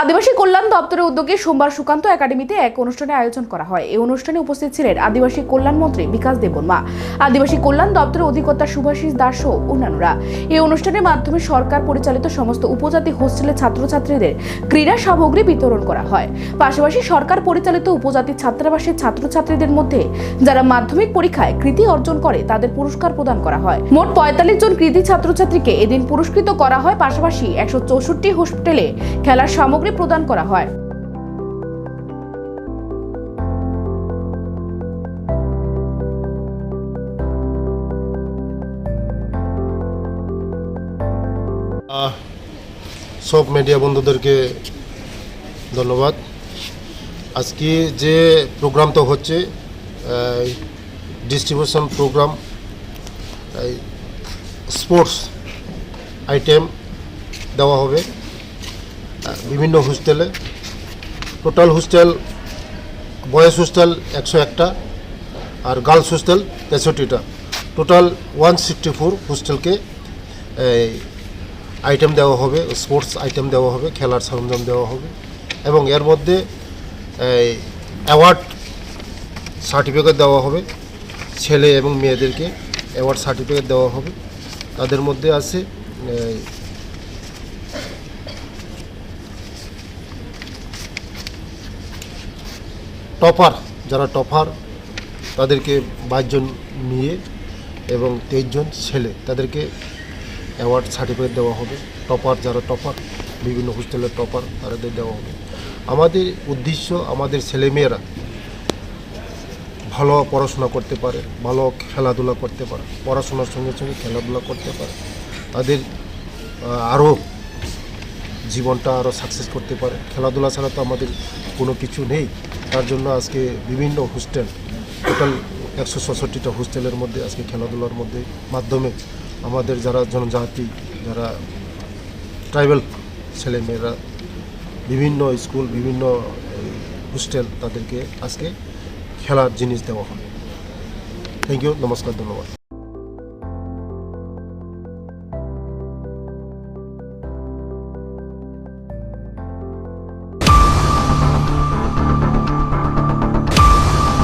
আদিবাসী কল্যাণ দপ্তরের উদ্যোগে সোমবার সুকান্ত একাডেমিতে এক অনুষ্ঠানে আয়োজন করা হয়। এই অনুষ্ঠানে উপস্থিত ছিলেন আদিবাসী কল্যাণ মন্ত্রী বিকাশ দেববর্মা, আদিবাসী কল্যাণ দপ্তরের অধিকর্তা সুভাষিস দাস ও অন্যান্যরা। এই অনুষ্ঠানের মাধ্যমে সরকার পরিচালিত সমস্ত উপজাতি হোস্টেলের ছাত্রছাত্রীদের ক্রীড়া সামগ্রী বিতরণ করা হয়। পাশাপাশি সরকার পরিচালিত উপজাতি ছাত্রাবাসের ছাত্রছাত্রীদের মধ্যে যারা মাধ্যমিক পরীক্ষায় কৃতি অর্জন করে তাদের পুরস্কার প্রদান করা হয়। মোট পঁয়তাল্লিশ জন কৃতি ছাত্রছাত্রীকে এদিন পুরস্কৃত করা হয়। পাশাপাশি একশো চৌষট্টি হোস্টেলে খেলার সামগ্রী প্রদান করা হয়। সব মিডিয়া বন্ধুদেরকে ধন্যবাদ। আজকে যে প্রোগ্রামটা হচ্ছে ডিস্ট্রিবিউশন প্রোগ্রাম স্পোর্টস আইটেম দেওয়া হবে। বিভিন্ন হোস্টেলে। টোটাল হোস্টেল, বয়েজ হোস্টেল একশো একটা আর গার্লস হোস্টেল তেষট্টিটা। টোটাল ওয়ান সিক্সটি ফোর হোস্টেলকে আইটেম দেওয়া হবে স্পোর্টস আইটেম দেওয়া হবে, খেলার সরঞ্জাম দেওয়া হবে এবং এর মধ্যে অ্যাওয়ার্ড সার্টিফিকেট দেওয়া হবে, ছেলে এবং মেয়েদেরকে অ্যাওয়ার্ড সার্টিফিকেট দেওয়া হবে। তাদের মধ্যে আছে টপার, যারা টপার, তাদেরকে বাইশজন মেয়ে এবং তেইশজন ছেলে তাদেরকে অ্যাওয়ার্ড সার্টিফিকেট দেওয়া হবে। টপার যারা টপার, বিভিন্ন হোস্টেলের টপার তাদের দেওয়া হবে। আমাদের উদ্দেশ্য আমাদের ছেলেমেয়েরা ভালো পড়াশোনা করতে পারে, ভালো খেলাধুলা করতে পারে, পড়াশোনার সঙ্গে সঙ্গে খেলাধুলা করতে পারে। তাদের আরও জীবনটা আরও সাকসেস করতে পারে। খেলাধুলা ছাড়া তো আমাদের কোনো কিছু নেই। তার জন্য আজকে বিভিন্ন হোস্টেল টোটাল একশো ছষট্টিটা হোস্টেলের মধ্যে আজকে খেলাধুলার মধ্যে মাধ্যমে আমাদের যারা জনজাতি, যারা ট্রাইবাল ছেলেমেয়েরা, বিভিন্ন স্কুল বিভিন্ন হোস্টেল তাদেরকে আজকে খেলার জিনিস দেওয়া হয় থ্যাংক ইউ নমস্কার, ধন্যবাদ।